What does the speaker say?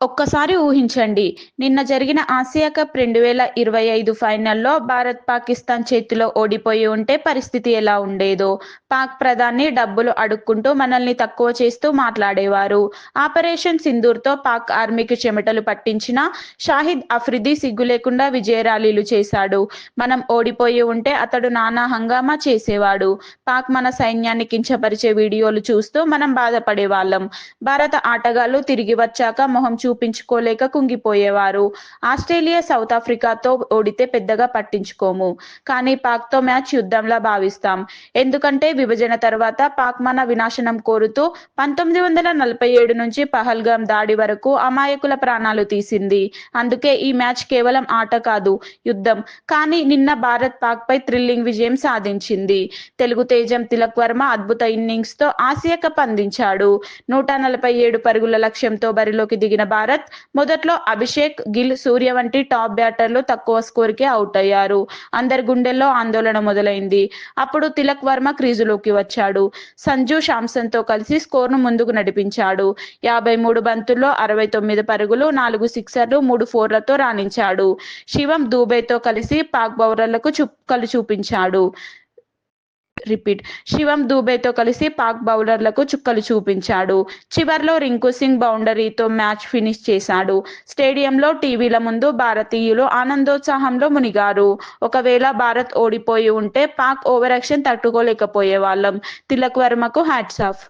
ఒక్కసారి ఊహించండి. నిన్న జరిగిన ఆసియా కప్ రెండు వేల ఇరవై ఐదు ఫైనల్లో భారత్ పాకిస్తాన్ చేతిలో ఓడిపోయి ఉంటే పరిస్థితి ఎలా ఉండేదో పాక్ ప్రధాని డబ్బులు అడుక్కుంటూ మనల్ని తక్కువ చేస్తూ మాట్లాడేవారు. ఆపరేషన్ సింధూర్తో పాక్ ఆర్మీకి చెమటలు పట్టించిన షాహిద్ అఫ్రిది సిగ్గు లేకుండా విజయ ర్యాలీలు చేశాడు. మనం ఓడిపోయి ఉంటే అతడు నానా హంగామా చేసేవాడు. పాక్ మన సైన్యాన్ని కించపరిచే వీడియోలు చూస్తూ మనం బాధపడేవాళ్ళం. భారత ఆటగాళ్ళు తిరిగి వచ్చాక మొహం చూపించుకోలేక కుంగిపోయేవారు. ఆస్ట్రేలియా సౌత్ ఆఫ్రికాతో ఓడితే పెద్దగా పట్టించుకోము. కానీ పాక్తో మ్యాచ్ యుద్ధంలా భావిస్తాం. ఎందుకంటే విభజన తర్వాత పాక్ మన వినాశనం కోరుతూ పంతొమ్మిది వందల నలభై ఏడు నుంచి పహల్గాం దాడి వరకు అమాయకుల ప్రాణాలు తీసింది. అందుకే ఈ మ్యాచ్ కేవలం ఆట కాదు యుద్ధం. కానీ నిన్న భారత్ పాక్ పై థ్రిల్లింగ్ విజయం సాధించింది. తెలుగు తేజం తిలక్ వర్మ అద్భుత ఇన్నింగ్స్తో ఆసియా కప్ అందించాడు. నూట నలభై ఏడు పరుగుల లక్ష్యంతో బరిలోకి దిగిన భారత్ మొదట్లో అభిషేక్ గిల్ సూర్య వంటి టాప్ బ్యాటర్లు తక్కువ స్కోర్కి అవుట్ అయ్యారు. అందరి గుండెల్లో ఆందోళన మొదలైంది. అప్పుడు తిలక్ వర్మ క్రీజులోకి వచ్చాడు. సంజు శాంసన్తో కలిసి స్కోర్ను ముందుకు నడిపించాడు. యాభై మూడు బంతుల్లో అరవై తొమ్మిది పరుగులు నాలుగు సిక్సర్లు మూడు ఫోర్లతో రాణించాడు. శివం దూబేతో కలిసి పాక్ బౌలర్లకు చుక్కలు చూపించాడు. రిపీట్. శివం దూబేతో కలిసి పాక్ బౌలర్లకు చుక్కలు చూపించాడు. చివర్లో రింకు సింగ్ బౌండరీతో మ్యాచ్ ఫినిష్ చేశాడు. స్టేడియంలో టీవీల ముందు భారతీయులు ఆనందోత్సాహంలో మునిగారు. ఒకవేళ భారత్ ఓడిపోయి ఉంటే పాక్ ఓవరాక్షన్ తట్టుకోలేకపోయే వాళ్ళం తిలక్ వర్మకు హ్యాట్స్ ఆఫ్.